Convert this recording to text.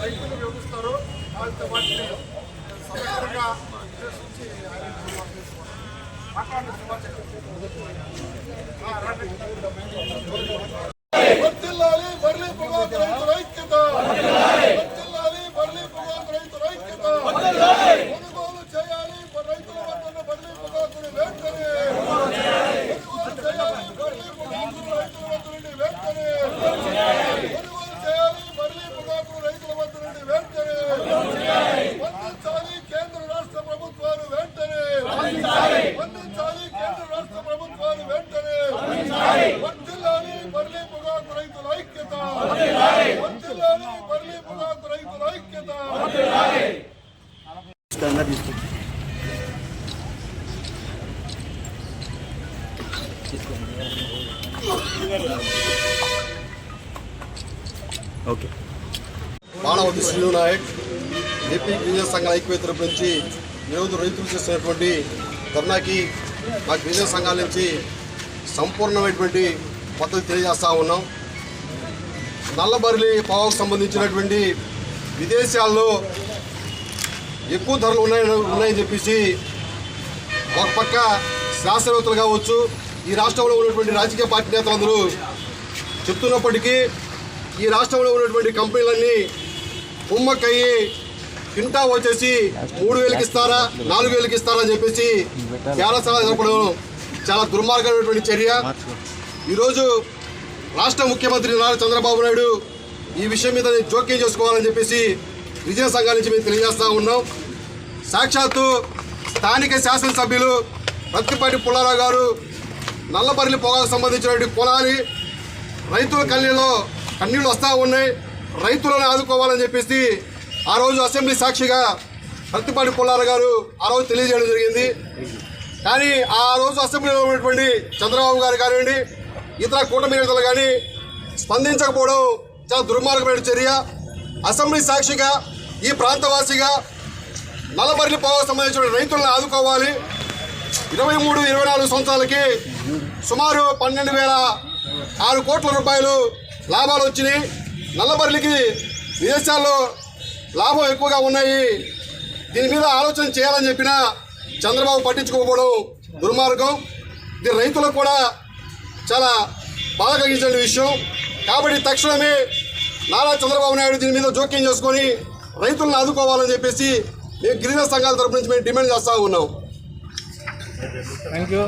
రైతులు వివరిస్తారో వాళ్ళతో వాటిని సమగ్రంగా విశ్లేషించి ఆయన తీర్మానం ఓకే. బాణవతి శ్రీను నాయక్ ఏపీ గిరిజన సంఘాల ఐక్యవేత తరపు నుంచి ఈరోజు రైతులు చేస్తున్నటువంటి ధర్నాకి మా గిరిజన సంఘాల నుంచి సంపూర్ణమైనటువంటి పద్ధతి తెలియజేస్తా ఉన్నాం. నల్లబరిలి పావుకు సంబంధించినటువంటి విదేశాల్లో ఎక్కువ ధరలు ఉన్నాయి ఉన్నాయని చెప్పేసి ఒక పక్క శాస్త్రవేత్తలు కావచ్చు ఈ రాష్ట్రంలో ఉన్నటువంటి రాజకీయ పార్టీ నేతలందరూ చెప్తున్నప్పటికీ ఈ రాష్ట్రంలో ఉన్నటువంటి కంపెనీలన్నీ కుమ్మక్కయ్యి కింటా వచ్చేసి మూడు వేలకి ఇస్తారా నాలుగు వేలకి ఇస్తారా అని చెప్పేసి చాలా చాలా జరపడం చాలా దుర్మార్గమైనటువంటి చర్య. ఈరోజు రాష్ట్ర ముఖ్యమంత్రి నారా చంద్రబాబు నాయుడు ఈ విషయం మీద జోక్యం చేసుకోవాలని చెప్పేసి విజయ సంఘాల నుంచి మేము తెలియజేస్తా ఉన్నాం. సాక్షాత్తు స్థానిక శాసనసభ్యులు ప్రత్తిపాటి పుల్లారావు గారు నల్లబరిలి పొగాకు సంబంధించినటువంటి కొనాలి రైతుల కళ్ళలో కన్నీళ్ళు వస్తూ ఉన్నాయి. రైతులను ఆదుకోవాలని చెప్పేసి ఆ రోజు అసెంబ్లీ సాక్షిగా ప్రత్తిపాటి పుల్లారావు గారు ఆ రోజు తెలియజేయడం జరిగింది. కానీ ఆ రోజు అసెంబ్లీలో ఉన్నటువంటి చంద్రబాబు గారు కానివ్వండి ఇతర కూటమి నేతలు కానీ స్పందించకపోవడం చాలా దుర్మార్గమైన చర్య. అసెంబ్లీ సాక్షిగా ఈ ప్రాంతవాసిగా నల్లబరిలి పొగాకు సంబంధించిన రైతులను ఆదుకోవాలి. ఇరవై మూడు ఇరవై నాలుగు సంవత్సరాలకి సుమారు పన్నెండు వేల ఆరు కోట్ల రూపాయలు లాభాలు వచ్చినాయి. నల్లబరిలికి విదేశాల్లో లాభం ఎక్కువగా ఉన్నాయి. దీని మీద ఆలోచన చేయాలని చెప్పిన చంద్రబాబు పట్టించుకోకపోవడం దుర్మార్గం. ఇది రైతులకు కూడా చాలా బాధ కలిగించిన విషయం. కాబట్టి తక్షణమే నారా చంద్రబాబు నాయుడు దీని మీద జోక్యం చేసుకొని రైతులను ఆదుకోవాలని చెప్పేసి మేము గిరిజన సంఘాల తరపు నుంచి మేము డిమాండ్ చేస్తూ ఉన్నాం. Thank you